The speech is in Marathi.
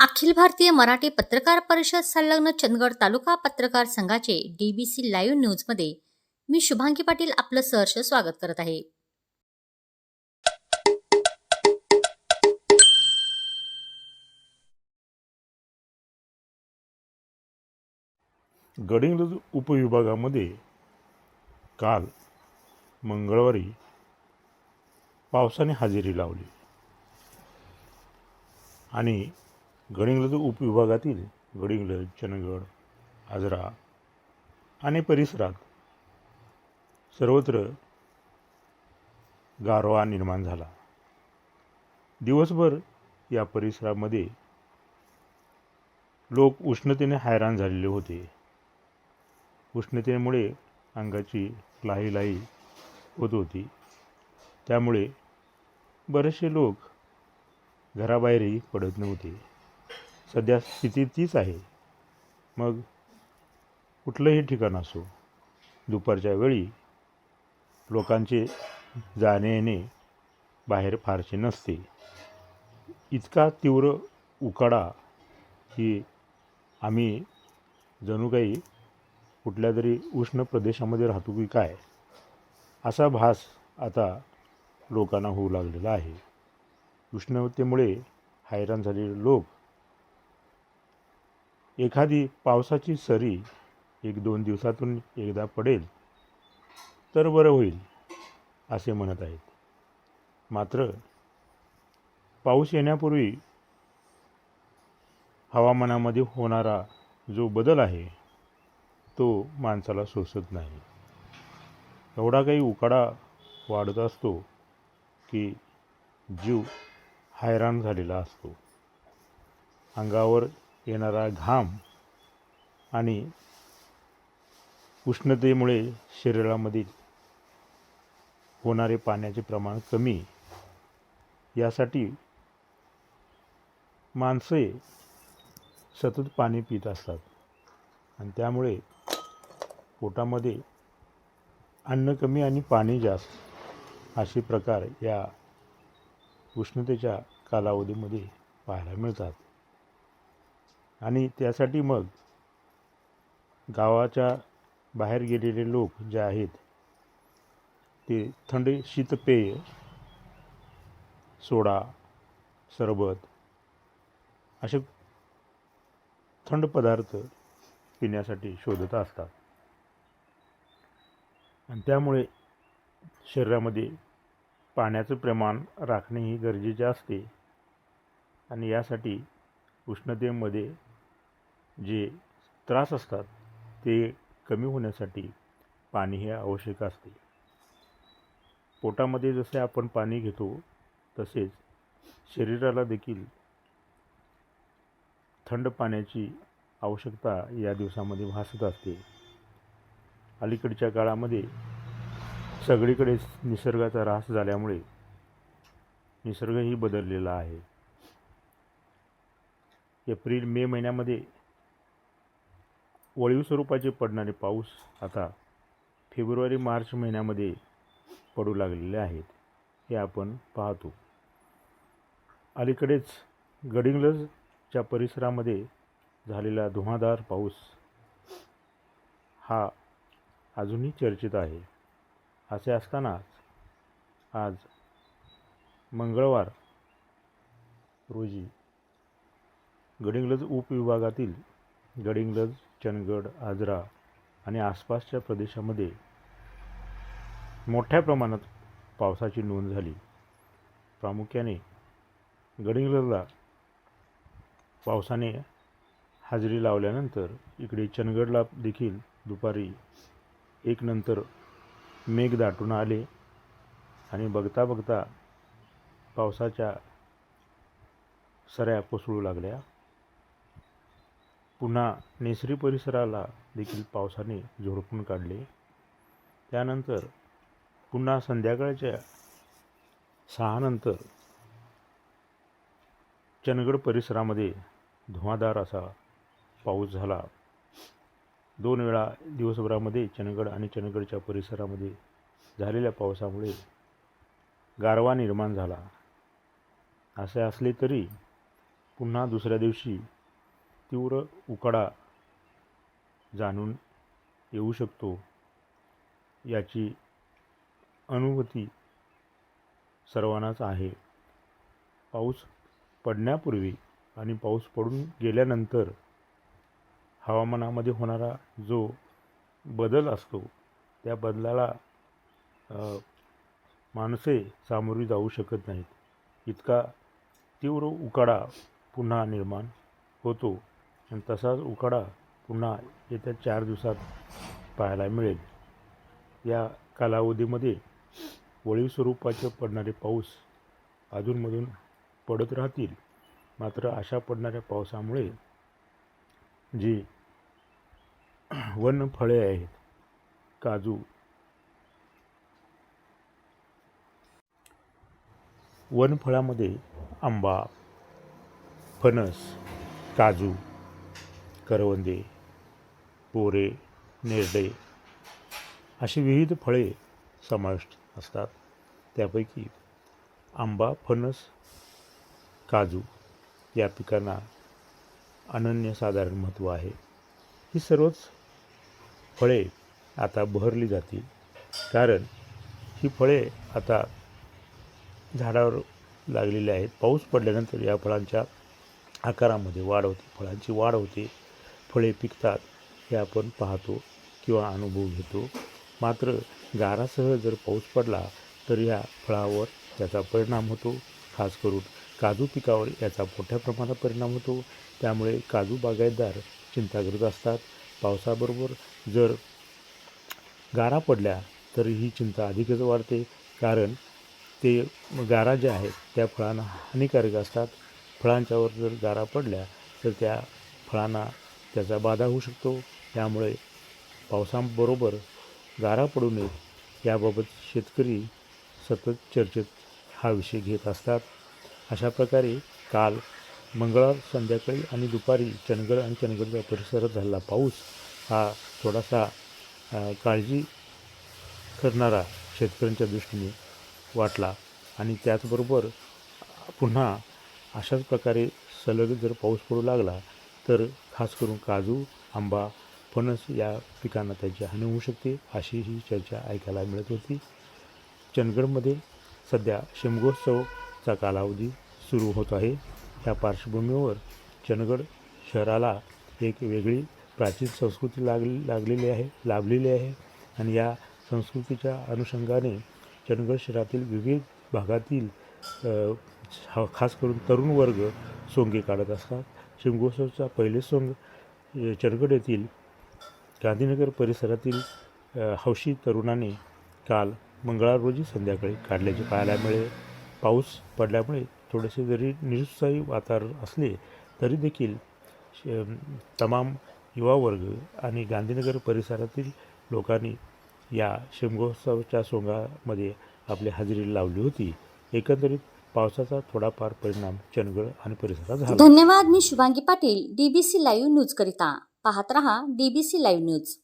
अखिल भारतीय मराठी पत्रकार परिषद संलग्न चंदगड तालुका पत्रकार संघाचे डीबीसी लाईव्ह न्यूजमध्ये मी शुभांगी पाटील आपलं सहर्ष स्वागत करत आहे. गडिंग्लज उपविभागामध्ये काल मंगळवारी पावसाने हजेरी लावली. आणि गडिंग्लज उपविभागातील गडिंग्लज चंदगड आजरा आणि परिसरात सर्वत्र गारवा निर्माण झाला. दिवसभर या परिसरामध्ये लोक उष्णतेने हैराण झालेले होते. उष्णतेमुळे अंगाची लाही लाही होत होती. त्यामुळे बरेचसे लोक घराबाहेरही पडत नव्हते. सध्या स्थिती तीच आहे. मग कुठलंही ठिकाण असो दुपारच्या वेळी लोकांचे जाणे येणे बाहेर फारसे नसते. इतका तीव्र उकाडा की आम्ही जणू काही कुठल्या तरी उष्ण प्रदेशामध्ये राहतो की काय असा भास आता लोकांना होऊ लागलेला आहे. उष्णतेमुळे हैराण झालेले लोक एखादी पावसाची सरी एक दोन दिवसातून एकदा पडेल तर बरं होईल असे म्हणत आहेत. मात्र पाऊस येण्यापूर्वी हवामानामध्ये होणारा जो बदल आहे तो माणसाला सोसत नाही. एवढा काही उकाडा वाढत असतो की जीव हैराण झालेला असतो. अंगावर येणारा घाम आणि उष्णतेमुळे शरीरामधील होणारे पाण्याचे प्रमाण कमी यासाठी माणसे सतत पाणी पित असतात. आणि त्यामुळे पोटामध्ये अन्न कमी आणि पाणी जास्त असे प्रकार या उष्णतेच्या कालावधीमध्ये पाहायला मिळतात. आणि त्यासाठी मग गावाच्या बाहेर गेलेले लोक जे आहेत ते थंड शीतपेय सोडा सरबत असे थंड पदार्थ पिण्यासाठी शोधत असतात. आणि त्यामुळे शरीरामध्ये पाण्याचं प्रमाण राखणे ही गरजेचे असते. आणि यासाठी उष्णतेमध्ये जे त्रास असतात ते कमी होण्यासाठी पाणी हे आवश्यक असते. पोटामध्ये जसे आपण पाणी घेतो तसेच शरीराला देखील थंड पाण्याची आवश्यकता या दिवसामध्ये भासत असते. अलीकडच्या काळामध्ये सगळीकडेच निसर्गाचा ऱ्हास झाल्यामुळे निसर्गही बदललेला आहे. एप्रिल मे महिन्यामध्ये वळीव स्वरूपाचे पडणारे पाऊस आता फेब्रुवारी मार्च महिन्यामध्ये पडू लागलेले आहेत. हे आपण पाहतो. अलीकडेच गडिंग्लजच्या परिसरामध्ये झालेला धुमाधार पाऊस हा अजूनही चर्चेत आहे. असे असतानाच आज मंगळवार रोजी गडिंग्लज उपविभागातील गडिंग्लज चंदगड आजरा आणि आसपासच्या प्रदेशामध्ये मोठ्या प्रमाणात पावसाची नोंद झाली. प्रामुख्याने गडिंग्लजला पावसाने हजेरी लावल्यानंतर इकडे चंदगडला देखील दुपारी एक नंतर मेघ दाटून आले आणि बघता बघता पावसाच्या सऱ्या कोसळू लागल्या. पुन्हा नेसरी परिसराला देखील पावसाने झोडपून काढले. त्यानंतर पुन्हा संध्याकाळच्या सहानंतर चंदगड परिसरामध्ये धुवाधार असा पाऊस झाला. दोन वेळा दिवसभरामध्ये चंदगड आणि चंदगडच्या परिसरामध्ये झालेल्या पावसामुळे गारवा निर्माण झाला. असे असले तरी पुन्हा दुसऱ्या दिवशी तीव्र उकाडा जाणून येऊ शकतो. याची अनुभूती सर्वांनाच आहे. पाऊस पडण्यापूर्वी आणि पाऊस पडून गेल्यानंतर हवामानामध्ये होणारा जो बदल असतो त्या बदलाला माणसे सामोरी जाऊ शकत नाहीत. इतका तीव्र उकाडा पुन्हा निर्माण होतो. आणि तसाच उकाडा पुन्हा येत्या चार दिवसात पाहायला मिळेल. या कालावधीमध्ये वळीव स्वरूपाचे पडणारे पाऊस अधूनमधून पडत राहतील. मात्र अशा पडणाऱ्या पावसामुळे जी वनफळे आहेत काजू वनफळामध्ये आंबा फणस काजू करवंदे बोरे नेरडे अशी विविध फळे समाविष्ट असतात. त्यापैकी आंबा फणस काजू या पिकांना अनन्यसाधारण महत्त्व आहे. ही सर्वच फळे आता बहरली जातील. कारण ही फळे आता झाडावर लागलेली आहेत. पाऊस पडल्यानंतर या फळांच्या आकारामध्ये वाढ होते. फळांची वाढ होते. फळे पिकतात हे आपण पाहतो किंवा अनुभव घेतो. मात्र गारासह जर पाऊस पडला तर या फळावर त्याचा परिणाम होतो. खास करून काजू पिकावर याचा मोठ्या प्रमाणात परिणाम होतो. त्यामुळे काजू बागायतदार चिंताग्रस्त असतात. पावसाबरोबर जर गारा पडल्या तर ही चिंता अधिकच वाढते. कारण ते गारा ज्या आहेत त्या फळांना हानिकारक असतात. फळांच्यावर जर गारा पडल्या तर त्या फळांना त्याचा बाधा होऊ शकतो. त्यामुळे पावसाबरोबर गारा पडू नयेत याबाबत शेतकरी सतत चर्चेत हा विषय घेत असतात. अशा प्रकारे काल मंगळवार संध्याकाळी आणि दुपारी चंदगड आणि चंदगडच्या परिसरात झालेला पाऊस हा थोडासा काळजी करणारा शेतकऱ्यांच्या दृष्टीने वाटला आणि त्याचबरोबर पुन्हा अशाच प्रकारे सलग जर पाऊस पडू लागला तर खास करून काजू आंबा फणस या पिकांना त्याची हानी होऊ शकते अशी ही चर्चा ऐकायला मिळत होती. चंदगडमध्ये सध्या शिमगोत्सवचा कालावधी सुरू होत आहे. या पार्श्वभूमीवर चंदगड शहराला एक वेगळी प्राचीन संस्कृती लाग लागलेली आहे लाभलेली आहे. आणि या संस्कृतीच्या अनुषंगाने चंदगड शहरातील विविध भागातील खास करून तरुण वर्ग सोंगे काढत असतात. शिमगोत्सवचा पहिले सोंग चंदगड येथील गांधीनगर परिसरातील हौशी तरुणाने काल मंगळवार रोजी संध्याकाळी काढल्याचे पाहायला मिळेल. पाऊस पडल्यामुळे थोडेसे जरी निरुत्साही वातावरण असले तरी देखील श- तमाम युवा वर्ग आणि गांधीनगर परिसरातील लोकांनी या शिमगोत्सवाच्या सोंगामध्ये आपली हजेरी लावली होती. एकंदरीत पावसाचा थोडाफार परिणाम चंदगड आणि परिसरात झाला. धन्यवाद मी Shubhangi Patil DBC live news करिता. पाहत रहा डीबीसी लाईव्ह न्यूज